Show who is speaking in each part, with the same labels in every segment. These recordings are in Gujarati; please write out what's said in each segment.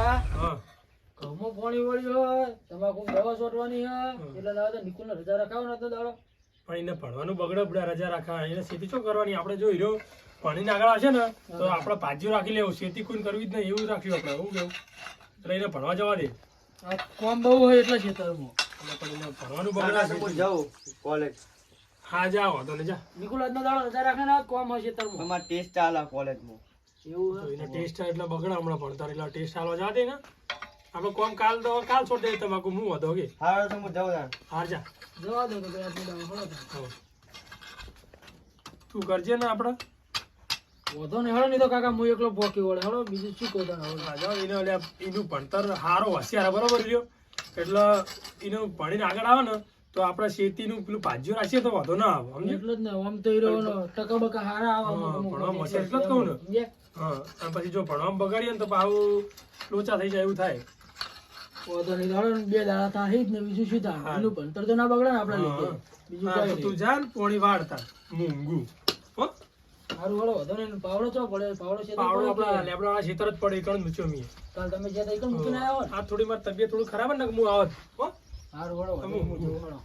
Speaker 1: કાકા
Speaker 2: હા.
Speaker 1: ઘઉંમાં પાણી વળ્યું હોય તમાકુ દવા છોટવાની હોય એટલે દાદા તો નિકુલને રજા રખાવો ને તો દાડો.
Speaker 2: પણ એને ભણવાનું બગડે બડા રજા રાખવા. એને ખેતી શું કરવાની? આપણે જો હીરો ભણીને આગળ આવશે ને તો આપણે પાજીઓ રાખી લેવું. ખેતી કોઈ કરવી જ નહીં એવું રાખ્યું આપણે. એવું કેવું એટલે એને ભણવા જવા દે.
Speaker 1: કોમ બહુ હોય એટલે ખેતરમાં.
Speaker 2: એટલે ભણવાનું બગડે
Speaker 3: જાઉં કોલેજ
Speaker 2: હા જાવ તો લેજા જા.
Speaker 1: નિકુલ આજનો દાડો રજા રાખે ને કોમ હોય ખેતરમાં.
Speaker 3: ટેસ્ટ ચાલે કોલેજમાં
Speaker 1: એવું
Speaker 2: તો ટેસ્ટ એટલે બગડે હમણાં ભણતા એટલે ટેસ્ટ હાલવા જવા દે ને? આપણે કોમ કાલ તો કાલ છોડ દે તમાકુ હું વધો કે?
Speaker 3: હા તો હું જાઉં તાણ.
Speaker 2: હાર જા.
Speaker 1: જવા દો તો ભાઈ આજનો દાડો હળો તો.
Speaker 2: હા. તું કરજે ને આપણે
Speaker 1: વધો ને હળો નહીં તો કાકા હું એકલો પોકી વળે. હળો બીજું શું કહું તને હવે?
Speaker 2: જાઓ એને ઓલા એનું ભણતર હારો હોશિયાર બરોબર રહ્યો? એટલે એનું ભણીને આગળ આવે ને તો આપણે શેતીનું પેલું ભાજ્યું રાખીએ તો વાંધો ના આવે
Speaker 1: એટલે જ ને આમ તો ટકા બકા હારા આવે
Speaker 2: એટલે જ કહું ને. અને પછી જો ભણવામાં બગાડીએ ને તો પાછું લોચા થઈ જાય એવું થાય.
Speaker 1: નહીં તો બે દાડા થાય જ ને બીજું શું થાય. એનું ભણતર તો ના બગડે ને આપણા લીધે. બીજું કઈ
Speaker 2: તું જાન પોણી વાળતા ઊંઘું હો?
Speaker 1: સારું હળો વધો ને પાવડો ચો પડે? પાવડો છે
Speaker 2: પાવડો આપણા
Speaker 1: કે?
Speaker 2: લેબડા ખેતર જ પડે કણ મૂચ્યો મીએ.
Speaker 1: કાલ તમે જ્યાં તા ઈ કણ મૂકીને આવ્યા હો
Speaker 2: આ થોડી મારી તબિયત થોડું ખરાબ ને હું આવત હો?
Speaker 1: સારું હળો વધો
Speaker 2: તમે
Speaker 1: નહીં, હું જોઉં હળો.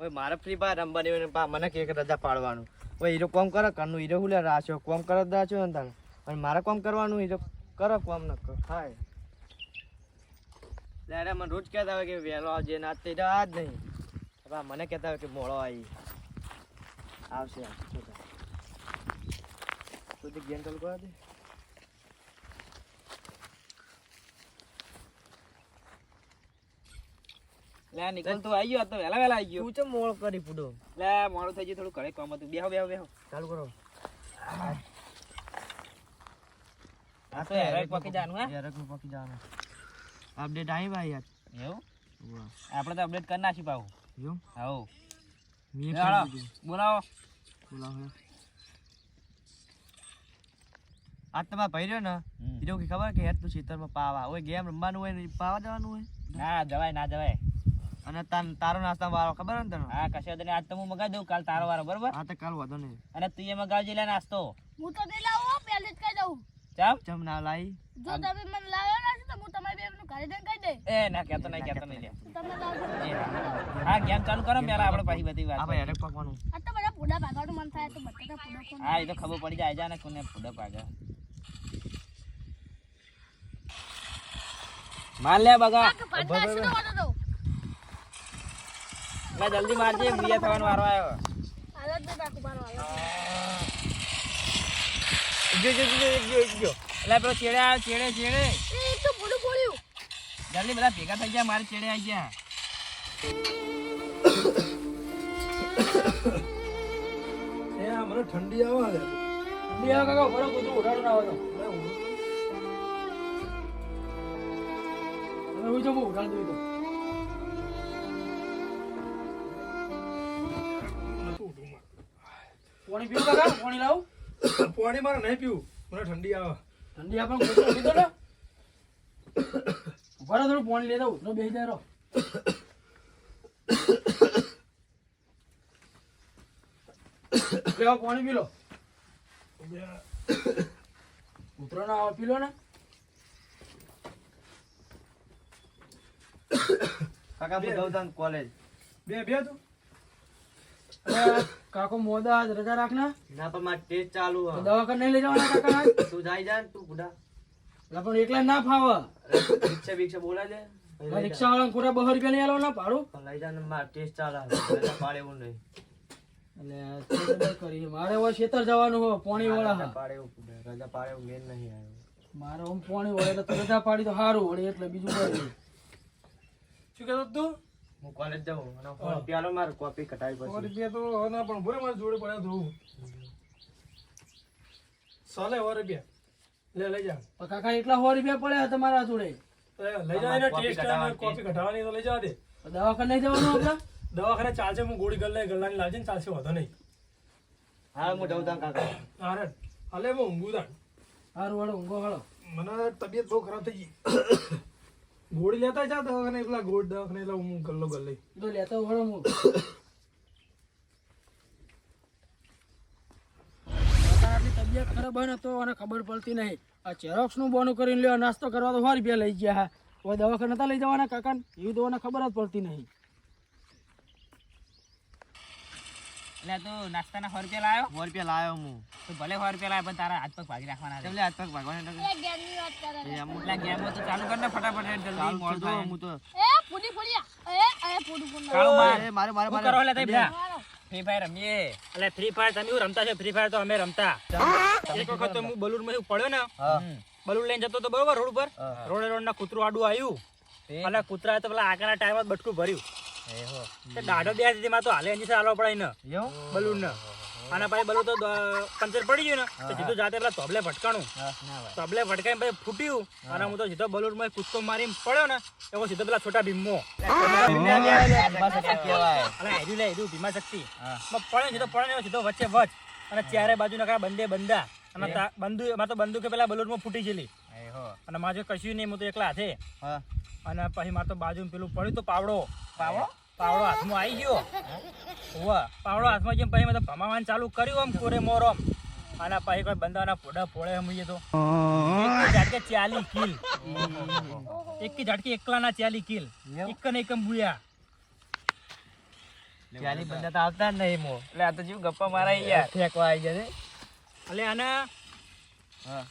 Speaker 3: ઓય, મારે ફ્રી ફાયર રમવાની હોય પા મને કે રજા પાડવાનું. ઓય, હીરો કોમ કરો? કનું હીરો હું લે રાખ્યો કોમ કરો રાખ્યો ને તને અને મારે કોમ કરવાનું? હીરો કરો કોમ ન કરો. થાય ત્યારે મને રોજ કહેતા હોય કે વહેલો આવજે ના તે આ જ નહીં. પા મને કહેતા હોય કે મોડો આવી. આવશે. આવશે. તે ગેમ ચાલુ કરવા દે.
Speaker 4: લે નિકલ તું આવી ગયો તો વેલા વેલા આવી ગયો.
Speaker 3: તું ચમ મોળ કરી પૂડો
Speaker 4: લે મોડું થઈ ગયું થોડું ઘરે કામ હતું. બેહો બેહો બેહો.
Speaker 3: ચાલુ કરો.
Speaker 4: આ તો હેરાન પકી જવાનું હે?
Speaker 3: યારકનું પકી જવાનું. અપડેટ આવી ભાઈ યાર.
Speaker 4: એવું? આપણે તો અપડેટ કરી નાખી પાછું.
Speaker 3: જો
Speaker 4: હાઉ બોલાવો.
Speaker 3: બોલાવો આ તમારે ભાઈ રહ્યો ને. એ ખબર કે હેર તું ખેતરમાં પાવા. ઓય ગેમ રમવાનું હોય ને પાવા જવાનું હોય?
Speaker 4: ના જવાય ના જવાય.
Speaker 3: અને તાન તારો નાસ્તા વાળો ખબર ને તને?
Speaker 4: હા કશો તને નહીં. આજ તો હું મગાવી દઉં કાલ તારો વાળો બરોબર?
Speaker 3: હા તો કાલ વાંધો નહીં.
Speaker 4: અને તું એ મગાવજે લે નાસ્તો.
Speaker 5: હું તો નહીં લાવું પહેલે જ કહી દઉં.
Speaker 4: ચમ?
Speaker 3: ચમ ના લાઈ
Speaker 5: જો તમે મને લાવ્યો ના છો તો હું તમારી બેનનું ઘરે જઈને કહી દે
Speaker 4: એ ના કેતો નહીં કેતો નહીં
Speaker 5: તમે લાવજો
Speaker 4: હા. ગેમ ચાલુ કરો ને પહેલા આપણે પછી બધી વાત
Speaker 3: આપણે હેરેક પકવાનું
Speaker 5: આ તો બધા પૂડા ભાગવાનું મન થાય તો બધા પૂડા
Speaker 4: હા એ તો ખબર પડી જાય જાને કોને ફૂડો પાગે માર લે બગા.
Speaker 5: ભાગતા હશે તો વાંધો તો
Speaker 4: લે જલ્દી મારજે બીજા થવાનો વારો આવ્યો.
Speaker 3: જો જો જો જો જો
Speaker 4: એટલે પેલો ચેડે આવ્યો ચેડે ચેડે. જલ્દી બધા ભેગા થઈ ગયા મારે ચેડે આવી ગયા.
Speaker 2: મને ઠંડી આવે છે
Speaker 1: બે આ કાકા બરો કુતરું ઉડાડો ના આવે તો. હું ઉડાડી દઉં. તો. પાણી પીવું કાકા? પાણી લાવું.
Speaker 2: પાણી મારે નહીં પીવું. મને ઠંડી આવે.
Speaker 1: ઠંડી આપણને કૂતરું લીધો ને ઊભા થોડું પાણી લઈ દઉં તો બેસી જાય રહો. લેવો, પાણી પી લો. ઉતરો ના આવે પી લો ને.
Speaker 3: કાકા જાઉં કોલેજ
Speaker 2: બે બે તું.
Speaker 1: કાકો મોદા આજ રજા રાખ ના
Speaker 3: ના પણ મારે ટેસ્ટ ચાલુ હે.
Speaker 1: દવાખાને નહીં લઈ જવાના કાકા
Speaker 3: તું જાય જા તું બુડા.
Speaker 1: લા પણ એકલા ના ફાવે.
Speaker 3: રિક્ષા બિક્ષા બોલા દે.
Speaker 1: રિક્ષા વાળા ખોટા બસો રૂપિયા નહીં આલો ના ભાડું.
Speaker 3: લઈ જા ને મારે ટેસ્ટ ચાલે પાડે એવું નહીં.
Speaker 1: એટલે કરી મારે હવે ખેતર જવાનું હો પોણી વાળા
Speaker 3: પાડે એવું રજા પાડે એવું મેન નહીં આવ્યો
Speaker 1: મારે હું પોણી વળે એટલે તો રજા પાડી તો સારું વળે એટલે બીજું કઈ
Speaker 2: શું કહેતો તું?
Speaker 3: હું કોલેજ જાઉં અને ફોન પ્યાલો મારે કોપી કટાવી પછી.
Speaker 2: રૂપિયા તો ના પણ ભૂરે મારી જોડે પડ્યા ધોવું સાલે સો રૂપિયા. લે લઈ જા.
Speaker 1: પણ કાકા એટલા સો રૂપિયા પડ્યા તમારા જોડે?
Speaker 2: લઈ જા એને
Speaker 3: કોપી
Speaker 2: ટેસ્ટ કોપી કઢાવવાની. તો લઈ જવા દે.
Speaker 1: દવાખાને નહીં જવાનું આપડે
Speaker 2: દવાખાને ચાલશે હું ગોળી ગલ્લા ગલ્લાની લાવજે ને ચાલશે વધો નહીં.
Speaker 3: હા હું જાઉં તાં કાકા.
Speaker 2: અરે હાલે હું ઊંઘું તાં
Speaker 1: હારું વાળો ઊંઘો હળો
Speaker 2: મને તબિયત બહુ ખરાબ થઈ ગઈ. ગોળ લેતા જા દવાખાને એકલા ગોળ દવાખાને એટલે હું ગલ્લો ગલ્લે
Speaker 1: તો લેતો વળો હું. તબિયત ખરાબ હોય ને તો ખબર પડતી નહીં. આ ચેરોક્સનું બોનું કરીને લ્યો નાસ્તો કરવા તો સો રૂપિયા લઈ ગયા. હા દવાખાને નતા લઈ જવાના કાકાને? એવી દવાને ખબર જ પડતી નહીં.
Speaker 6: એટલે તું નાસ્તાના સો રૂપિયા લાયો
Speaker 7: સો રૂપિયા લાવ્યો હું
Speaker 6: તો ભલે સો રૂપિયા લાયો પણ તારા હાથ પગ ભાગી રાખવાના છે.
Speaker 7: હાથ પગ ભાગવાના ટકે?
Speaker 5: એ ગેમની વાત કરે
Speaker 7: એ આમ
Speaker 6: એટલે ગેમો તો ચાલુ કર ને ફટાફટ જલ્દી મોડું.
Speaker 7: હું તો
Speaker 5: એ ફૂડી ફૂડી એ એ ફૂડી ફૂડી
Speaker 6: કાળો માર.
Speaker 7: મારે મારે મારે
Speaker 6: કરો લે તઈ બધા? ફ્રી ફાયર રમીએ એટલે ફ્રી ફાયર તમે રમતા છો ફ્રી ફાયર તો અમે રમતા એક વખત તો હું બલૂનમાં પડ્યો ને
Speaker 7: હા.
Speaker 6: બલૂન લઈને જતો તો બરોબર રોડ ઉપર. રોડે રોડ ના કૂતરું આડું આવ્યું એટલે કૂતરાએ તો પેલા આગળના ટાઈમ બટકું ભર્યું દાઢો બે હાથથી માં તો હાલે એની હાલવા પડે ને. બલૂન ને અને પછી બલૂન તો પંચર પડી ગયું ને તો સીધું જાતે પેલા તબલે ભટકાણું. તબલે ભટકાઈને પછી ફૂટ્યું અને હું તો સીધો બલૂનમાં કૂદકો મારી પડ્યો ને એવો સીધો પેલા છોટા ભીમો.
Speaker 7: એટલે
Speaker 6: હેર્યું લે હેર્યું ભીમા શક્તિ. પડ્યો સીધો પડ્યો સીધો વચ્ચે વચ અને ચારે બાજુ નકા બંદે બંદા. અને તા- બંદુ એમાં તો બંદૂકે પેલા બલૂનમાં ફૂટી ગયેલી. અને મારે કશું નહીં હું તો એકલા હાથે. અને પછી મારે તો બાજુ પેલું પડ્યું તો પાવડો. પાવડો? પાવડો હાથમાં આવી ગયો. હોવા પાવડો હાથમાં જેમ પછી મેં તો ભમાવાનું ચાલુ કર્યું આમ કોરે મોર આમ અને પછી કોઈ બંદાના ફોડા ફોડે હમઈએ તો. ઝાટકે ચાલી કિલ. એક ઝાટકે એકલાના ચાલી કિલ. એક ને એકમ બુયા
Speaker 7: ચાલી બંદા તો આવતા જ નહીં મો
Speaker 6: એટલે આ તો જીવ ગપ્પા મારા યાર.
Speaker 7: ફેંકવા આવી જશે
Speaker 6: એટલે આના.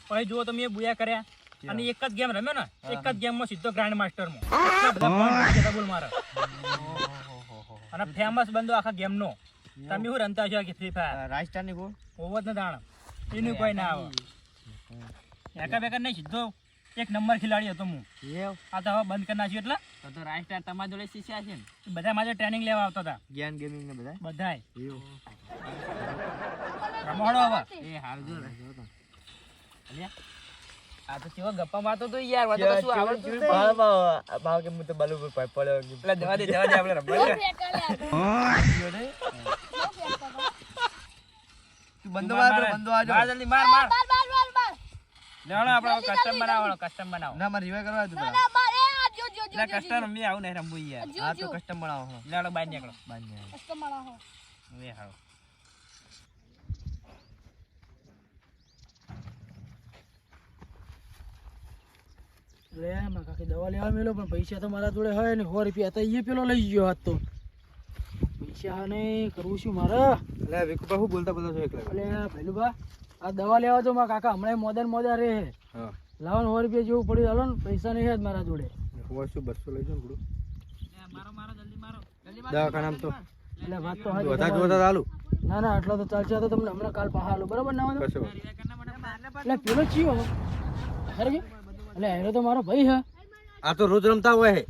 Speaker 6: પછી જુઓ તમે બુયા કર્યા. અને એક જ ગેમ રમ્યો ને એક જ ગેમમાં સીધો ગ્રાન્ડ બોલ મારા. અને ફેમસ બંદો આખા ગેમનો તમે શું રમતા છો કે ફ્રી ફાયર
Speaker 7: રાજસ્થાનની
Speaker 6: હોવો જ ન જાણ એનું કોઈ ના આવે. એકા બેકા નહીં સીધો એક નંબર ખેલાડી હતો હું. આ તો હવે બંધ કરી નાખ્યું એટલે?
Speaker 7: તો તો રાજસ્થાન તમારા જોડે શીખ્યા છે ને?
Speaker 6: બધા મારે ટ્રેનિંગ લેવા આવતા હતા.
Speaker 7: જ્ઞાન ગેમિંગ ને બધા
Speaker 6: બધાય. રમાડો હવે.
Speaker 7: એ હાલ જો
Speaker 6: આ તો કેવો ગપ્પા મારતો તો યાર વાત તો શું આવડતું જ નહીં.
Speaker 7: ભાવ કે હું તો બાલુ પર પડ્યો
Speaker 6: એટલે જવા દે જવા દે આપણે રમવા દે.
Speaker 7: તું બંધો
Speaker 6: માર,
Speaker 7: માર
Speaker 6: માર.
Speaker 7: બંધો આજો.
Speaker 6: માર જલ્દી માર માર.
Speaker 5: બાર બાર બાર બાર.
Speaker 6: લેવાનો આપણે કસ્ટમ બનાવવાનો કસ્ટમ બનાવો.
Speaker 7: ના મારે રિવાય કરવા હતું
Speaker 5: ના બાર એ આ જો જો જો
Speaker 6: કસ્ટમ રમી આવું નહીં રમવું યાર.
Speaker 7: આ તો કસ્ટમ બનાવો
Speaker 6: લેવાનો બહાર નીકળો.
Speaker 7: બાંધી
Speaker 5: કસ્ટમર આહો
Speaker 6: હાલો
Speaker 1: લે મારા કાકી દવા લેવા મેલો પણ પૈસા તો મારા જોડે હોય ને સો રૂપિયા તો એ પેલો લઈ ગયો હાથ તો પૈસા હા નહીં કરવું શું મારે?
Speaker 7: બોલતા બોલતા છો એકલા
Speaker 1: આ દવા લેવા તો મારા કાકા હમણાં મોદન મોદા રે
Speaker 7: હા.
Speaker 1: લાવો ને સો રૂપિયા જેવું પડ્યું હાલો ને પૈસા નહીં જ મારા જોડે.
Speaker 7: બસો લઈ જાઓ થોડું
Speaker 6: મારો મારો જલ્દી મારો.
Speaker 7: દવાખાનામાં તો.
Speaker 1: એટલે વાત તો હાચી
Speaker 7: જોતા ચાલુ.
Speaker 1: ના ના આટલો તો ચાલશે તો તમને હમણાં કાલ પાહા બરાબર ના? એટલે પેલો ચિયો. કે એટલે એનો તો મારો ભાઈ હે.
Speaker 7: આ તો રોજ રમતા હોય હે.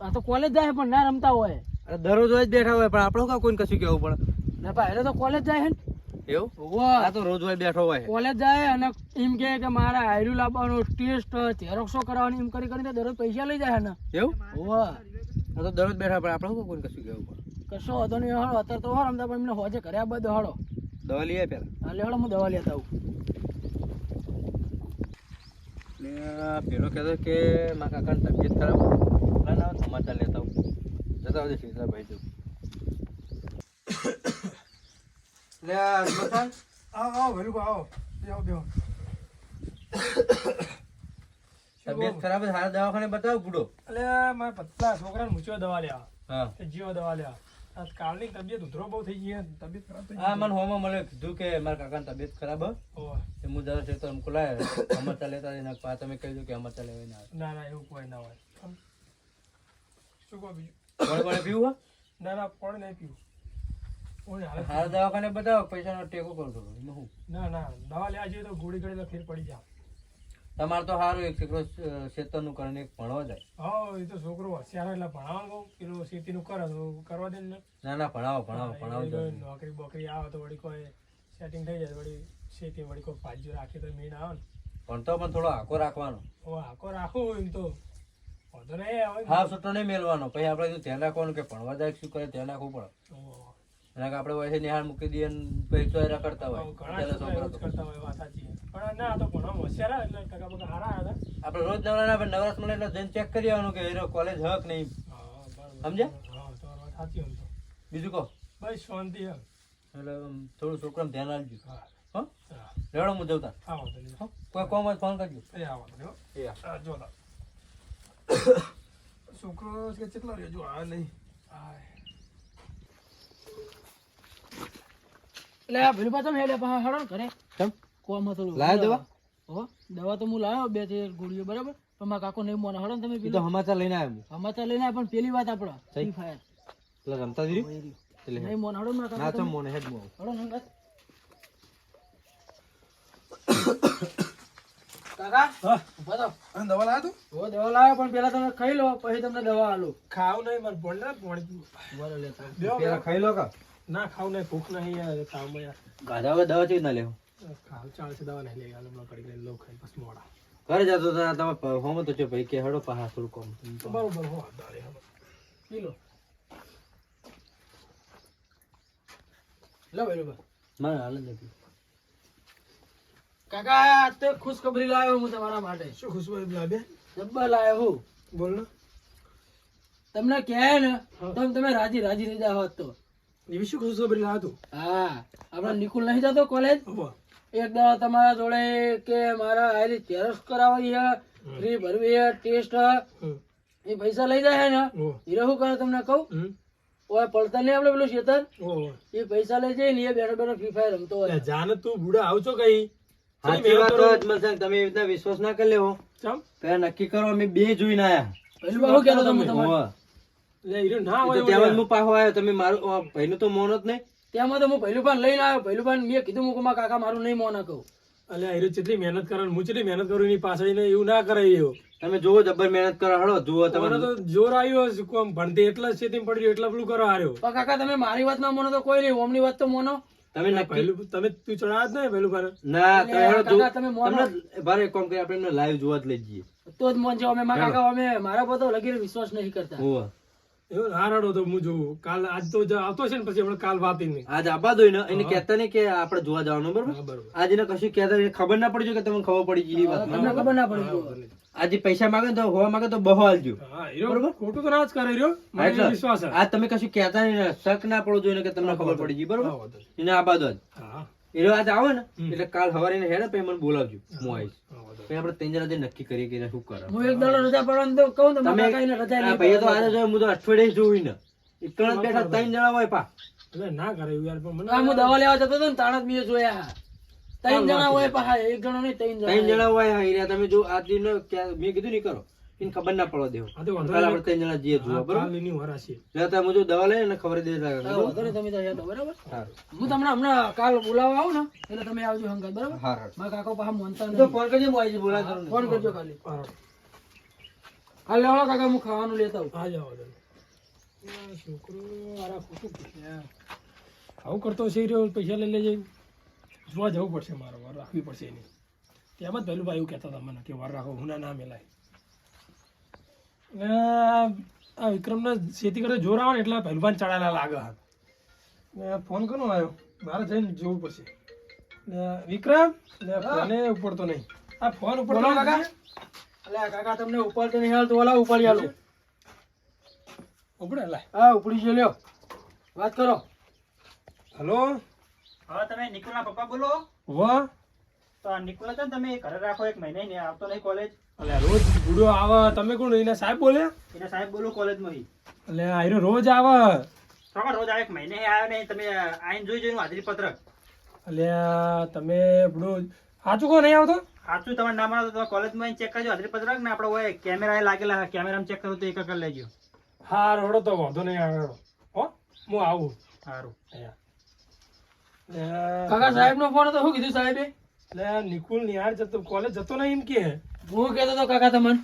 Speaker 1: આ તો કોલેજ જાય પણ ના રમતા હોય.
Speaker 7: અરે દરરોજ જ બેઠા હોય પણ આપણો કા કોઈને કશું કેવું પડે?
Speaker 1: ને ભાઈ એને તો કોલેજ જાય હે ને.
Speaker 7: એવું? આ તો રોજ હોય બેઠો હોય
Speaker 1: કોલેજ જાય અને એમ કહે કે મારે આયરું લાવવાનું ટેસ્ટ ઝેરોક્ષો કરાવવાની એમ કરી કરીને દરરોજ પૈસા લઈ જાય ને.
Speaker 7: એવું?
Speaker 1: વાહ
Speaker 7: આ તો દરરોજ બેઠા પણ આપણે કોઈને કશું કેવું પડે?
Speaker 1: કશો હતો નહીં હળો અત્યારે તો હો રમતા પણ એમને હોજે બધો હળો.
Speaker 7: દવા લઈએ પેલા
Speaker 1: હાલે હળો હું દવા લેતા આવું.
Speaker 7: એટલે પેલો કહેતો કે મારા કાકાની તબિયત ખરાબ ના ના સમાચાર લેતા હું જતા આવજે સીધા ભાઈ જવું લે આ
Speaker 2: આવો આવો વેલું આવો. બેહો બેહો
Speaker 7: તબિયત ખરાબ છે હારા દવાખાને બતાવ ગુડો
Speaker 2: એટલે મારા પતલા છોકરાને મૂચવા દવા લેવા
Speaker 7: હા.
Speaker 2: જીવો દવા લેવા આ. કાલની તબિયત ઉધરો બહુ થઈ ગઈ. તબિયત ખરાબ થઈ
Speaker 7: હા મને હોમાં મને કીધું કે મારા કાકાની તબિયત ખરાબ હે. તે હું દર છે તો એમ ખોલાય. અમરચા લેતા જઈને પા તમે કહી દો કે અમરચા લેવાય ના
Speaker 2: ના ના એવું કોઈ ના હોય. શું કહો બીજું?
Speaker 7: પાણી પાણી પીવું
Speaker 2: ના ના પાણી નહીં પીવું. હાલે
Speaker 7: દવાખાને બતાવો પૈસાનો ટેકો કરતો
Speaker 2: ના ના દવા લેવા જઈએ તો ગોળી ગળેલો ફેર પડી જાય
Speaker 7: તમારે તો સારું એક છોકરો ખેતરનું કરીને એક ભણવા જાય.
Speaker 2: હા એ તો છોકરો હોશિયાર એટલે ભણાવો પેલું ખેતીનું કરે કરવા દે ને
Speaker 7: ના. ના ભણાવો ભણાવો ભણાવો
Speaker 2: નોકરી બોકરી આવે તો વળી કોઈ સેટિંગ થઈ જાય વળી ખેતી વળી કોઈ ભાજ્યો રાખે તો મેન આવે ને.
Speaker 7: ભણતો પણ થોડો આકો રાખવાનો.
Speaker 2: ઓ આકો રાખવું એમ તો. વાંધો નહીં આવે.
Speaker 7: હા છોટો નહીં મેળવાનો. પછી આપણે ધ્યાન રાખવાનું કે ભણવા જાય શું કરે ધ્યાન રાખવું પડે. એના કે આપણે વયસે નિહાળ મૂકી દઈએ ને પછી એરા કરતા હોય.
Speaker 2: ઘણા. કરતા હોય વાત સાચી. પણ ના તો ભણવામાં હોશિયાર એટલે ટકા બકા હારા હતા
Speaker 7: આપણે રોજ નવરા પણ નવરાશ મળે એટલે જઈને ચેક કરી આવવાનું કે હીરો કોલેજ હક નહીં. સમજ્યા?
Speaker 2: હા સાચી
Speaker 7: બીજું કહો.
Speaker 2: બસ શાંતિ
Speaker 7: એટલે થોડું છોકરાને ધ્યાન આપજો
Speaker 2: હા.
Speaker 7: હો?
Speaker 2: હા.
Speaker 7: હું
Speaker 2: હો.
Speaker 7: કોઈ કોમ ફોન કરજો.
Speaker 2: એ આ વાંધો
Speaker 7: એ હા.
Speaker 2: આ છોકરો કે કેટલો રહ્યો? જો આ નહીં. આય.
Speaker 1: એટલે આ પેલું પાછા હેડે પાછા ને ઘરે.
Speaker 7: કેમ?
Speaker 1: કોમ હતું
Speaker 7: લાયા દવા?
Speaker 1: હો દવા તો હું લાવ્યો બેથી ગોળીઓ બરાબર? પણ મારા કાકો નહીં મોને હડો ને તમે
Speaker 7: પીધો તો સમાચાર લઈને આવ્યો હું
Speaker 1: સમાચાર લઈને આવ્યા, પણ પેલી વાત આપડે. ફ્રી ફાયર
Speaker 7: પેલા રમતા જ રહ્યું એટલે
Speaker 1: નહીં મોને હડો મારા કાકો ના
Speaker 7: તો
Speaker 1: તમે.
Speaker 7: મોને હેડ મો.
Speaker 1: હડો ને કાકા?
Speaker 2: દવા લાવ્યો તું?
Speaker 1: હો દવા લાવ્યો પણ પેલા તમે ખાઈ લો પછી તમને દવા આલો.
Speaker 2: ખાવ નહીં મારે પોણ ના પોણી
Speaker 1: બરાબર લેતા
Speaker 2: બેહો,
Speaker 7: પેલા ખાઈ લો કા?
Speaker 2: ના ખાવ ને ભૂખ નહીં યાર ખાવમાં યાર.
Speaker 7: ગાધા હવે દવા ચેવી ના લેવું?
Speaker 2: ખાવ ચાલશે દવા નહીં લઈ ગયા હમણાં કડી લો ખાઈ બસ મોડા.
Speaker 7: ઘરે જતો તો તમે હોમ તો છે ભાઈ કે હડો પાહા થોડું કોમ
Speaker 2: બરોબર હો દાડે હવે.
Speaker 1: પી લો. લો ભાઈ લો
Speaker 7: મારે હાલ નથી.
Speaker 1: કાકા તે ખુશખબરી લાવ્યો હું તમારા માટે.
Speaker 2: શું ખુશખબરી લાવ્યા
Speaker 1: જબ્બર લાવ્યો હું.
Speaker 2: બોલ ને.
Speaker 1: તમને કહે ને તમે રાજી રાજી થઈ જાવ તો.
Speaker 2: શું ખુશખબરી લાવ્યો
Speaker 1: હા આપણે નિકુલ નહીં જતો કોલેજ એક દાડો તમારા જોડે કે મારા આયરી ટેરસ કરાવી છે ફ્રી ભરવી છે ટેસ્ટ એ પૈસા લઈ જાય ને. હીરો શું કરે તમને કહું? ઓય પડતા નહીં આપણે પેલું શેતર. એ પૈસા લઈ જાય ને એ બેઠો બેઠો ફ્રી ફાયર રમતો હોય.
Speaker 2: જાને તું બુડા આવજો કઈ?
Speaker 7: સાચી વાત તો અજમલસંગ, તમે એવી રીતના વિશ્વાસ ના કરી લેવો.
Speaker 2: ચમ?
Speaker 7: પેલા નક્કી કરો અમે બે જોઈને આયા.
Speaker 1: પહેલું બહુ કહેતો તમે તમારે.
Speaker 2: ના
Speaker 7: એ
Speaker 2: હોય
Speaker 7: ત્યાં હું પાછો આવ્યો તમે મારું ભાઈનું તો મોન જ નહીં.
Speaker 1: ત્યાંમાં તો હું પહેલું પાન લઈને આવ્યો પહેલું પાન મેં કીધું હું મારા કાકા મારું નહીં મોના કહું
Speaker 2: અલે હીરો કેટલી મહેનત કરે હું કેટલી મહેનત કરું એની પાછળ એવું ના કરાય એવું.
Speaker 7: તમે જોવો જબર મહેનત કરો હળો જુઓ તમે
Speaker 2: તો જોર આવ્યો છે કોમ ભણતે એટલા જ છે પડી રહ્યો એટલા પેલું કરો હાર્યો.
Speaker 1: પણ કાકા તમે મારી વાત ના મોનો તો કોઈ નહીં ઓમની વાત તો મોનો.
Speaker 7: તમે નક્કી
Speaker 2: તમે તું ચડાવ જ નહીં પહેલું પર
Speaker 7: ના તમે
Speaker 1: તમે મોનો.
Speaker 7: ભારે કોમ કામ કરી આપણે એમને લાઈવ જોવા જ લઈ જઈએ.
Speaker 1: તો જ મોન છે અમે મારા કાકા અમે મારા પર તો લગીને વિશ્વાસ નહીં કરતા.
Speaker 2: તો હું જોઉં. કાલ આજ તો આવતો છે ને પછી હમણાં કાલ વાત નહીં.
Speaker 7: આજ આપા દો ને એને કહેતા નહીં કે આપણે જોવા જવાનું બરોબર? આજ એને કશું કહેતા નહીં. ખબર ના પડી કે તમને ખબર પડી ગઈ વાત.
Speaker 1: તમને ખબર ના પડી
Speaker 7: આજે પૈસા માંગે તો હોવા માંગે તો બહુ હાલજો.
Speaker 2: હા ખોટું તો ના જ કરે મને વિશ્વાસ
Speaker 7: આજ તમે કશું કહેતા નહીં શક ના પડો જોઈએ કે તમને ખબર પડી ગઈ બરોબર? એને આપા દો
Speaker 2: હા.
Speaker 7: એ આજ આવે ને એટલે કાલ સવારે એને હેડે પછી મને બોલાવજો. હું આવીશ. પછી આપણે ત્રણ જણા નક્કી કરીએ કે શું કરે
Speaker 1: હું એક દાડો રજા પડવાનું તો કહું તો તમે રજા
Speaker 7: ભાઈએ તો આજે જોયું, હું તો અઠવાડિયે જોઈ ને જ બેઠા ત્રણ જણા હોય પા.
Speaker 2: ના કરે યાર પણ મને
Speaker 1: હું દવા લેવા જતો હતો ને તાણા જ મેં જોયા. ત્રણ જણા હોય પા એક જણો નહીં ત્રણ
Speaker 7: ત્રણ
Speaker 1: જણા
Speaker 7: જણા હોય હા, તમે જો આજ દિન મેં કીધું નહીં કરો. એને ખબર ના પડવા દેવો. કાલ આપણે ત્રણ જણા જઈએ જોવા
Speaker 2: હા, એની વાર હશે.
Speaker 7: એટલે તમે જો દવા લઈને ખબર દે
Speaker 1: તમે તો હેડો, બરાબર. હું તમને હમણાં કાલ બોલાવવા આવું ને એટલે તમે આવજો હંગાત બરાબર?
Speaker 7: હા
Speaker 1: મારા કાકા પાસે મનતા
Speaker 7: તો ફોન કરજો હું આવી બોલા કરું
Speaker 1: ફોન કરજો ખાલી.
Speaker 2: હા,
Speaker 1: હાલ લેવાડો કાકા હું ખાવાનું લેતા આવું.
Speaker 2: હા. આ છોકરો આરા ખોટું આવું કરતો હશે રહ્યો પૈસા લઈ લેજે. જોવા જવું પડશે મારે વાર રાખવી પડશે એની. તેમ જ પહેલું ભાઈ એવું કહેતા હતા મને કે વાર રાખો હું ના ના મેલાય ને આ વિક્રમને ખેતી કરતા જોર આવે ને એટલે પહેલવાન ચડાયેલા લાગે ને ફોન કરો આવ્યો? મારે જઈને જોવું પડશે. ને વિક્રમ ને ફોને ઉપડતો નહીં. આ ફોન ઉપર
Speaker 1: કાકા. અલ્યા કાકા તમને ઉપાડતો નહીં હાલ તો ઓલા ઉપાડી હાલો
Speaker 2: ઉપડે લાય.
Speaker 1: હા ઉપડી ગયો લ્યો. વાત કરો.
Speaker 2: હલો?
Speaker 6: હા તમે નિકુલના પપ્પા બોલો?
Speaker 2: વાહ
Speaker 6: તો આ નિકુલ ને તમે ઘરે રાખો એક મહિને ને આવતો નહીં કોલેજ
Speaker 2: અલ્યા રોજ બુડો આવે. તમે કોણ એના સાહેબ બોલે?
Speaker 6: એના સાહેબ બોલો કોલેજમાં ઈ.
Speaker 2: અલે આયરો રોજ આવે.
Speaker 6: થોડા રોજ આવે. એક મહિને આવ્યો નહીં તમે આઈને જોઈ જોઈને હાજરી પત્રક
Speaker 2: અલે તમે બુડો સાચું કોણ નહીં આવતો?
Speaker 6: સાચું તમારે નામ આવે તો તમે કોલેજમાં ચેક કરજો હાજરી પત્રક ને આપણે હોય કેમેરા લાગેલા કેમેરામાં ચેક કરો તો એક કરી લેજો
Speaker 2: હા રોડો તો વાંધો નહીં આવે હો હું આવું.
Speaker 6: સારું
Speaker 1: કાકા સાહેબ નો ફોન હતો. શું કીધું સાહેબે?
Speaker 2: એટલે નિકુલ નિહાર જતો કોલેજ જતો નહીં એમ કે?
Speaker 1: હું કેતો તો કાકા તમને.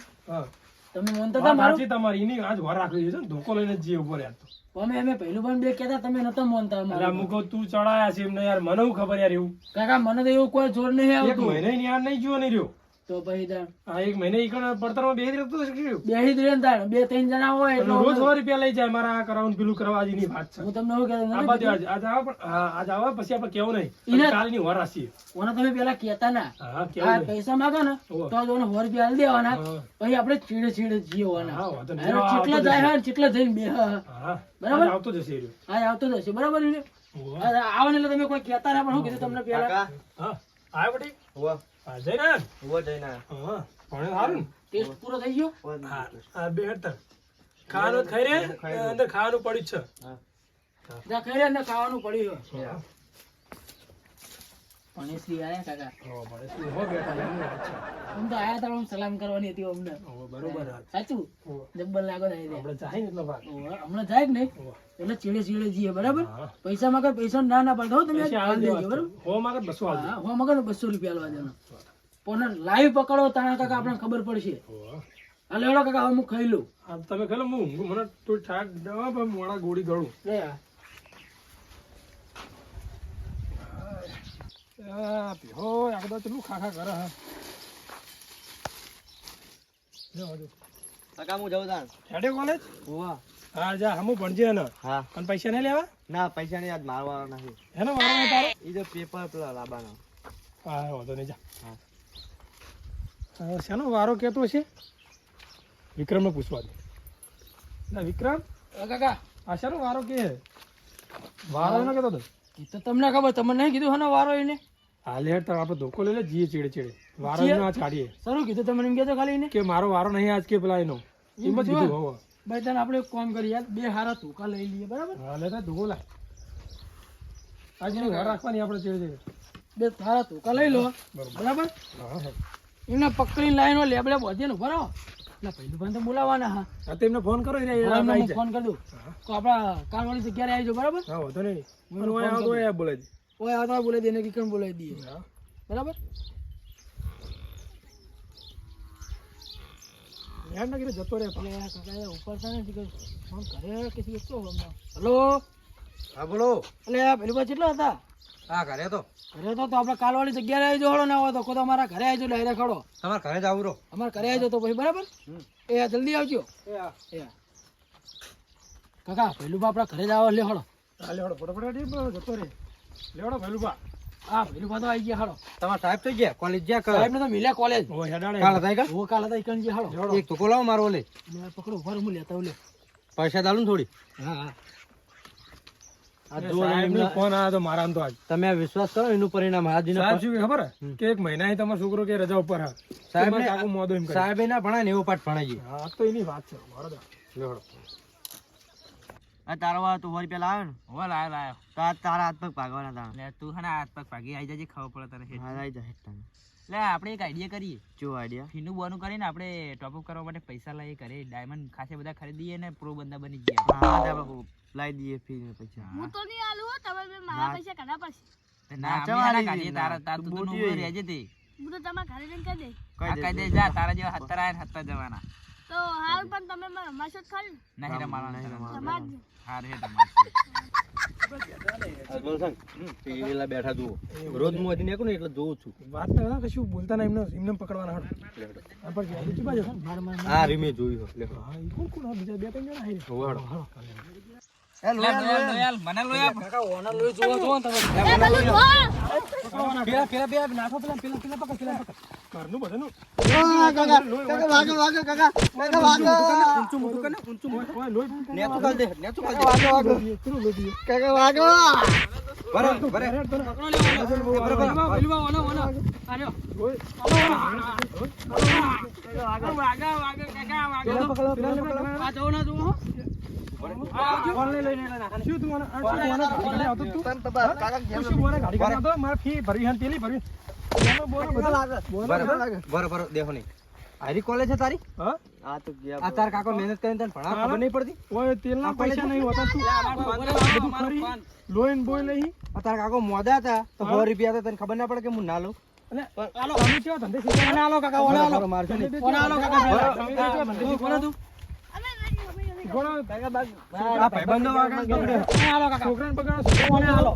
Speaker 1: તમે મનતા હતા
Speaker 2: વાત
Speaker 1: મારું?
Speaker 2: તમારી એની આજ વાર રાખી છે ધોકો લઈને જે ઉપર યાર તો.
Speaker 1: અમે અમે પહેલું પણ બે કહેતા તમે નતો માનતા અમારા.
Speaker 2: અમુક તું ચડાયા છે એમને યાર મને હું ખબર યાર એવું.
Speaker 1: કાકા મને તો એવું કોઈ જોર નહીં
Speaker 2: એક
Speaker 1: આવતું.
Speaker 2: મહિને યાર નહીં જોયો નહીં રહ્યો.
Speaker 1: તો પછી તાણ
Speaker 2: આ એક મહિને ઈ કણ પડતરમાં બેહી રહેતો શીખ્યું
Speaker 1: બેસી જ તાણ. બે ત્રણ જણા હોય
Speaker 2: એટલે રોજ સો રૂપિયા લઈ જાય મારા આ કરાવું પેલું કરવા ની વાત છે.
Speaker 1: હું તમને શું કહેતો
Speaker 2: આ બાજુ આજ આજ આવે પણ આજ આવે પછી આપણે કેવું નહીં. કાલની વાર રાખીએ
Speaker 1: ઓને તમે પેલા કહેતા ના.
Speaker 2: હા કેવું
Speaker 1: પૈસા માંગો ને. તો જ ઓને સો રૂપિયા આલી દેવાના. પછી આપણે ચીડે ચીડે જીવવાના
Speaker 2: હા,
Speaker 1: ચીટલા જાય હા ને ચીટલા જઈને બે હા
Speaker 2: હા.
Speaker 1: બરાબર?
Speaker 2: આવતો જશે
Speaker 1: હા આવતો જશે. બરાબર આવને આવે એટલે તમે કોઈ કહેતા ના પણ શું કીધું તમને પેલા
Speaker 2: હા આવ્યો બટી
Speaker 7: ઉવા
Speaker 2: હા. હા ભણે સારું
Speaker 1: ટેસ્ટ પૂરો થઈ ગયો?
Speaker 2: હા. બે હેડ ખાવાનું ખાઈ રે અંદર ખાવાનું પડ્યું જ છે
Speaker 1: જા ખાઈ રે ને ખાવાનું પડ્યું
Speaker 2: હા.
Speaker 1: પણેશ્રી આયા કાકા.
Speaker 2: હો, હો, બેઠા એમની વાત છે.
Speaker 1: આમ તો આયા તા સલામ કરવાની હતી અમને.
Speaker 2: બરોબર
Speaker 1: સાચું?
Speaker 2: હો,
Speaker 1: લાગો થાય
Speaker 2: આપણે જાય ને એટલો ભાગ.
Speaker 1: હમણાં જાય કે એટલે ચીડે ચીડે જઈએ બરાબર? પૈસા માં પૈસા ના ના પડતા હો તમે.
Speaker 2: પછી
Speaker 1: દેજો બરાબર?
Speaker 2: હો, માગે તો બસો આલજો.
Speaker 1: હા હો મગર બસો રૂપિયા આલવા લાઈવ પકડો તાણા કાકા આપણને ખબર પડશે. હાલે કાકા હું ખાઈ લઉં.
Speaker 2: તમે ખેલો હું મને તું ઠાક મોડા ગોળી ગળું.
Speaker 1: લે આ.
Speaker 2: આ ખાખા કરે હા.
Speaker 7: કાકા હું જાઉં
Speaker 2: હેડે કોલેજ
Speaker 7: ઉવા
Speaker 2: હા જા હમું ભણજે ને
Speaker 7: હા.
Speaker 2: પણ પૈસા નહીં લેવા?
Speaker 7: ના પૈસા ની યાદ મારવાના નથી
Speaker 2: હેનો વારો તારો?
Speaker 7: એ તો પેપર પેલા
Speaker 2: હા વાંધો નહીં જા.
Speaker 7: હા.
Speaker 2: શેનો વારો કેતો છે? વિક્રમને પૂછવા દે. ના વિક્રમ?
Speaker 1: આ કાકા.
Speaker 2: આ શેનો વારો કે વારો એનો
Speaker 1: કેતો તો તમને ખબર તમને નહીં કીધું હનો વારો એને?
Speaker 2: હાલે તાર આપણે ધોકો લઈ લે જીએ ચીડે ચીડે. વારો ના ચાડીએ
Speaker 1: સારું કીધું તમે એમ કહેતો ખાલી ને
Speaker 2: કે મારો વારો નહીં આજ કે પેલા એનો. એમ જ કીધું હોવો.
Speaker 1: ભાઈ તને આપણે એક કામ કરી યાર બે હારા ધોકા લઈ લઈએ બરાબર?
Speaker 2: હા લે તાર ધોકો લાય આજે ઘર રાખવાની આપણે ચીડે ચીડે.
Speaker 1: બે હારા ધોકા લઈ લો
Speaker 2: બરાબર.
Speaker 1: એમને પકડી લાઈનો લેબડે બધે ને ભરો ભાઈ તો બોલાવાના હા.
Speaker 2: હા તેમને ફોન કરો
Speaker 1: ફોન કરી દઉં. તો આપણા કામવાળી જગ્યાએ આવી જાવ બરાબર?
Speaker 2: હા વાંધો નહીં. બોલે
Speaker 1: ઓય આવતા બોલાવી દે એને કિકણ બોલાવી દઈએ.
Speaker 2: હા.
Speaker 1: બરાબર?
Speaker 2: યાર ના કીધું જતો રહે
Speaker 1: એટલે આ કાકા ઉપર છે ને કે ફોન કરે કે શું હમણાં? હલો?
Speaker 7: હા બોલો.
Speaker 1: એટલે આ પેલું બાજુ કેટલા હતા?
Speaker 7: હા ઘરે તો
Speaker 1: ઘરે તો તો આપણે કાલવાળી જગ્યાએ આવી જોડો ના હોય તો. ખુદ અમારા ઘરે આવી જો ડાયરેક્ટ ખડો
Speaker 7: તમારે ઘરે જ આવું
Speaker 1: અમારા ઘરે આવી તો પછી બરાબર? એ આ જલ્દી આવજો. એ આ. કાકા પેલું બા આપણા ઘરે જ આવો લે હળો.
Speaker 2: હા લેવડો ફટાફટ રેડી જતો રહે. લેવડો ભૈલુભા
Speaker 1: હા પેલું તો આવી ગયા હળો
Speaker 7: તમારા સાહેબ તો ગયા કોલેજ ગયા
Speaker 1: સાહેબ ને તો મિલ્યા કોલેજ
Speaker 2: ઓ હેડાડે
Speaker 7: કાલ હતા કા
Speaker 1: ઓ કાલ હતા ઈકણ ગયા હળો
Speaker 7: એક તો કોલાવ મારો ઓલે.
Speaker 1: મે પકડો ઊભા હું લેતા ઓલે
Speaker 7: પૈસા દાલું થોડી.
Speaker 1: હા હા.
Speaker 7: આ
Speaker 2: એ
Speaker 7: જો
Speaker 2: ફોન આવ્યો તો મારા તો આજ.
Speaker 7: તમે વિશ્વાસ કરો એનું પરિણામ
Speaker 2: ખબર? કે એક મહિના તમારો છોકરો કે રજા ઉપર
Speaker 7: સાહેબ
Speaker 2: સાહેબ
Speaker 7: ના ભણાય ને એવો પાઠ
Speaker 2: આ તો એની વાત છે.
Speaker 7: આ તારો વાળો તું વળી પેલા આવે ને?
Speaker 6: હો લાયો લાયો
Speaker 7: તો આ તારા હાથ પગ ભાગવાના તારા.
Speaker 6: લે તું હે ને હાથ પગ ભાગી આવી જજે ખબર પડે તને
Speaker 7: હા આવી જાય તને.
Speaker 6: લે આપણે એક આઈડિયા કરીએ.
Speaker 7: જો આઈડિયા
Speaker 6: ફીનું બોનું કરીને આપણે ટોપઅપ કરવા માટે પૈસા લઈએ ઘરે. ડાયમંડ ખાસે બધા ખરીદીએ ને પ્રો બંદા બની ગયા.
Speaker 7: હા આપણે લાવી દઈએ ફી ને પૈસા
Speaker 5: હું. તો નહીં આલું હો તમે બે મારા પૈસા કાઢવા પડશે.
Speaker 6: ના
Speaker 7: વાળી
Speaker 6: કાઢીએ. તારા તાર
Speaker 7: તું
Speaker 6: તું. રહેજે તે.
Speaker 5: હું તો તમારા ઘરે જઈને કહી
Speaker 6: આ કહી દે જા તારા જેવા હત્તર આયા ને હત્તર જવાના.
Speaker 5: તો હાલ પણ તમે મને રમાશો જ ખરી?
Speaker 6: નહીં રમાડવાના
Speaker 5: રમાડ દો.
Speaker 6: હાર હે
Speaker 7: પેલા બેઠા જુઓ. રોજ હું હજી નીકળું એટલે જોઉં છું.
Speaker 2: વાત તો કશું બોલતા ના એમને એમને પકડવાના હડ.
Speaker 7: હા રીમે જોયું હા
Speaker 2: કોણ કોણ? બીજા બે ત્રણ જણા આઈ
Speaker 7: હોવાડો.
Speaker 1: વાગા, વાગા, કાકા, વાગા. આ જવો ના જવો,
Speaker 7: ખબર
Speaker 2: હોતા
Speaker 7: મોદા હતા તો રૂપિયા હતા તને ખબર ના પડે કે હું ના લઉં
Speaker 2: ધંધે શીખ્યા?
Speaker 1: આલો, કાકા, ઓલા આલો.
Speaker 7: મારશે.
Speaker 1: ઓના આલો, કાકા. કોણ કેવા ધંધે શીખવાના તું?
Speaker 5: અમે નહીં, અમે નહીં.
Speaker 7: આ ભાઈબંધો વાગણ બગડે.
Speaker 1: કાકા.
Speaker 2: છોકરાને બગાડો, છોકરાને હાલો.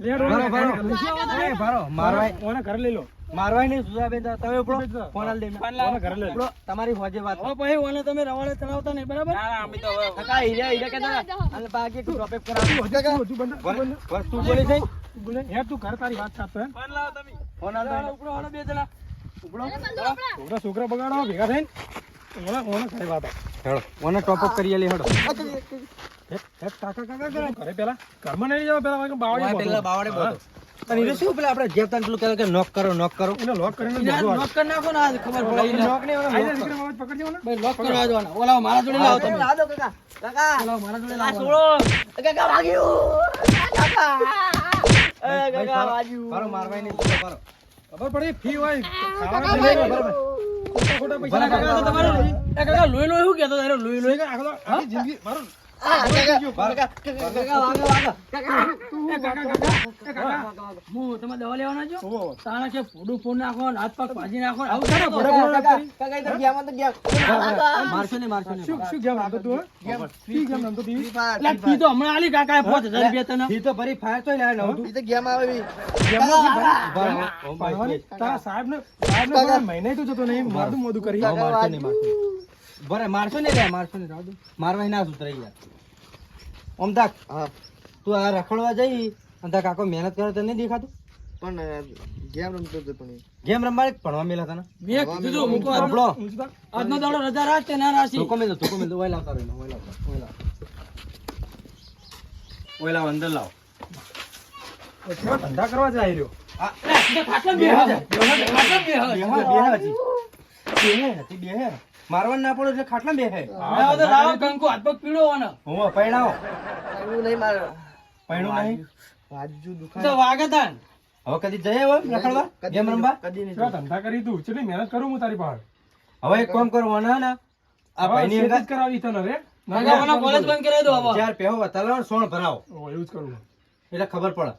Speaker 2: લે, રોડ
Speaker 7: ભરો, ભરો.
Speaker 2: ઘરે
Speaker 7: એ, ભરો. મારવાય
Speaker 2: ઓને ઘરે લઈ લો.
Speaker 7: મારવાય નહીં સુધાબેન તમે ઉપડો. ફોન આલ દે એમને.
Speaker 2: ઓને ઘરે લઈ લો.
Speaker 7: ઉપડો, તમારી હોજે વાત.
Speaker 1: પછી ઓને તમે રવાડે ચલાવતા નહીં બરાબર?
Speaker 6: ના, ના, અમે તો હવે
Speaker 7: કાકા હીરા હીરા કહેતા હતા. અને બાકી તું ડ્રોપ એપ કરાવ.
Speaker 2: હજુ હજુ બંધ
Speaker 7: બોલ, બસ તું બોલી જઈ.
Speaker 2: બોલે. તું ઘર તારી વાત સાચો
Speaker 7: ફોન આલ
Speaker 1: ઉપડો બે જણા.
Speaker 2: ઉપડો.
Speaker 5: એ પેલું આપણા.
Speaker 2: છોકરા છોકરા બગાડો ભેગા થઈને. ઓને ઓને ઘરે વાત
Speaker 7: હેડો ઓને ટોપ અપ કરીએ લે હેડો.
Speaker 2: હે, હે, કાકા કાકા કરે ઘરે પેલા ઘરમાં નહીં જવા પેલા વાગે બાવળીએ
Speaker 7: ઓય
Speaker 2: બોલો.
Speaker 7: પેલા બાવળે બોલો. અને એને શું પેલા આપણે જે તને પેલું કે નોક કરો નોક કરો.
Speaker 2: એને લોક કરીને
Speaker 1: એને
Speaker 2: બધું
Speaker 1: કરી નાખો ને આ ખબર પડે
Speaker 2: નોક નહીં ઓલા આઈને દીકરા. બાબત પકડજો ને.
Speaker 1: ભાઈ લોક કરવા જવાના ઓલા મારા જોડે લાવો તમે. ઓલા મારા જોડે લાવો.
Speaker 7: પારો મારવાય નહીં પારો પારો
Speaker 2: ખબર પડે? ફી હોય ખોટા ખોટા પૈસા
Speaker 1: કાકા કાકા તમારે કાકા લોહી લોહી શું કહેતો? તારે લોહી લોહી?
Speaker 2: આખો આખી જિંદગી મારું
Speaker 1: હું તમે દવા લેવાના છો
Speaker 2: ઓહો.
Speaker 1: તાણા કે ફોડું નાખો હાથ પગ ભાજી નાખો આવું કરો.
Speaker 7: મારશો નહીં મારશો
Speaker 2: શું શું ગેમ રમતો તું હે? ગેમ રમતો તી?
Speaker 1: એટલે તો હમણાં આલી કાકા પાંચ હજાર રૂપિયા તને
Speaker 7: ઈ તો ભરી ફાયર તો લાવે નવું તું
Speaker 2: ભણવાની? તારા સાહેબને સાહેબને ભલે મહિને તું જતો નહીં મારું મોદું કરી
Speaker 7: મારશો નહીં મારશો નહીં. મારશો ને રે મારશો ને રાવ દે. મારવાય ના સુતરાઈ યાર. ઓમ તાક તું આ રખડવા જઈ અને તાર કાકો મહેનત કરે તો નહીં દેખાતું?
Speaker 8: પણ ગેમ રમતો હતો પણ
Speaker 7: ગેમ રમવા ભણવા મેલા તને?
Speaker 1: મેં કીધું તું, મૂકો આજનો-
Speaker 7: સાંભળો.
Speaker 1: આજનો દાડો રજા રાખ તે ના રાશી?
Speaker 7: તો કોમે તો મેલ દો ઓય લાવતા રહી ઓય લાવતા ઓય લાવ. ઓય લાવ અંદર લાવ.
Speaker 2: ધંધા કરવા જાય રહ્યો.
Speaker 1: ખાટલા બે હાજર. ખાટલા.
Speaker 7: બેહે બેહે હજી બેહે હજી બેહે. મારવા ના પડે એટલે ખાટલા
Speaker 1: લાવો તો લાવો કંકુ હાથ પગ પીડો હોવાનો.
Speaker 7: હું પૈણાવો.
Speaker 8: એવું નહીં મારે.
Speaker 7: પૈણું નહીં?
Speaker 8: બાજુ
Speaker 1: એ તો વાગે
Speaker 7: હવે કદી જઈએ હવે રખડવા? ગેમ રમવા?
Speaker 8: કદી નહીં
Speaker 2: ધંધા કરી તું કેટલી મહેનત કરું હું તારી પાસે
Speaker 7: હવે એક કામ કરવાના ને આ ભાઈની
Speaker 2: ખેતી કરાવી તને રે.
Speaker 1: કાકા કોલેજ બંધ કરાવી દો હવે.
Speaker 7: ચાર પહેવો વતાલો સોણ ભરાવો.
Speaker 2: એવું જ કરવું
Speaker 7: એટલે ખબર પડે.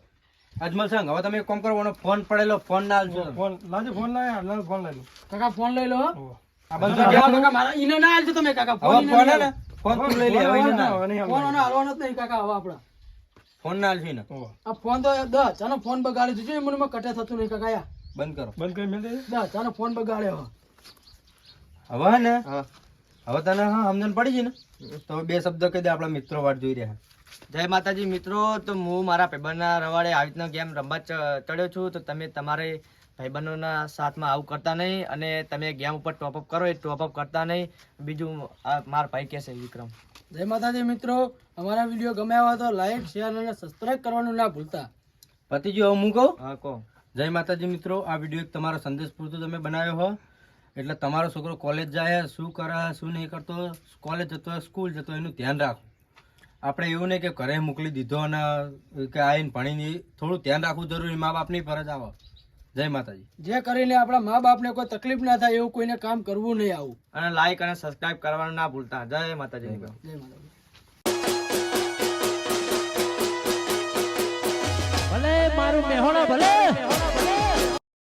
Speaker 7: અજમલ સંઘ હવે તમે એક કામ કરો ફોન પડેલો ફોન ના
Speaker 2: ફોન લાજો ફોન લાય ફોન લઈ લો
Speaker 1: કાકા ફોન લઈ લો ઈને ના આલજો તમે કાકા. ફોન
Speaker 7: હવે ફોન
Speaker 1: ને
Speaker 7: ફોન તું લઈ લે હવે એને ના
Speaker 1: ફોન
Speaker 2: આલવાનું.
Speaker 1: હાલવાનો જ નહીં કાકા હવે આપડા
Speaker 7: ફોન ના આલજો એને
Speaker 1: આ ફોન તો દસ ચાનો ફોન બગાડી દીધો એ મને માં કટે થતું નહીં કાકા યા.
Speaker 7: બંધ કરો.
Speaker 2: બંધ કરી મેલ દે
Speaker 1: દસ ચાનો ફોન બગાડે
Speaker 7: હવે. ને? હવે તને હા સમજણ પડી છે ને? તો બે શબ્દ કહી દે આપણા મિત્રો વાટ જોઈ રહ્યા.
Speaker 3: જય માતાજી મિત્રો. તો હું મારા પેબરના રવાડે આવી રીતના ગેમ રમવા ચડ્યો છું. તો તમે તમારે ભાઈબંધોના સાથમાં આવું કરતા નહીં અને તમે ગેમ ઉપર ટોપઅપ કરો એ ટોપઅપ કરતા નહીં. બીજું આ મારા ભાઈ કહેશે વિક્રમ.
Speaker 1: જય માતાજી મિત્રો. અમારા વીડિયો ગમ્યા હોય તો લાઈક શેર અને સબસ્ક્રાઈબ કરવાનું ના ભૂલતા.
Speaker 7: પતિજી હવે હું કહું?
Speaker 3: હા કહો.
Speaker 7: જય માતાજી મિત્રો. આ વીડિયો એક તમારો સંદેશ પૂરતો તમે બનાવ્યો હો. એટલે તમારો છોકરો કોલેજ જાય શું કરે શું નહીં કરતો કોલેજ જતો હોય સ્કૂલ જતો હોય એનું ધ્યાન રાખો આપણે એવું નહીં કે ઘરે મોકલી દીધો અને કે આવીને ભણીને થોડું ધ્યાન રાખવું જરૂરી મા બાપની ફરજ આવે. જય માતાજી.
Speaker 1: જે કરીને આપણા મા બાપને કોઈ તકલીફ ના થાય એવું કોઈને કામ કરવું નહીં આવું.
Speaker 3: અને લાઈક અને સબસ્ક્રાઇબ કરવાનું ના ભૂલતા. જય માતાજી
Speaker 1: જય માતાજી.
Speaker 4: ભલે મારું મેહોણા ભલે.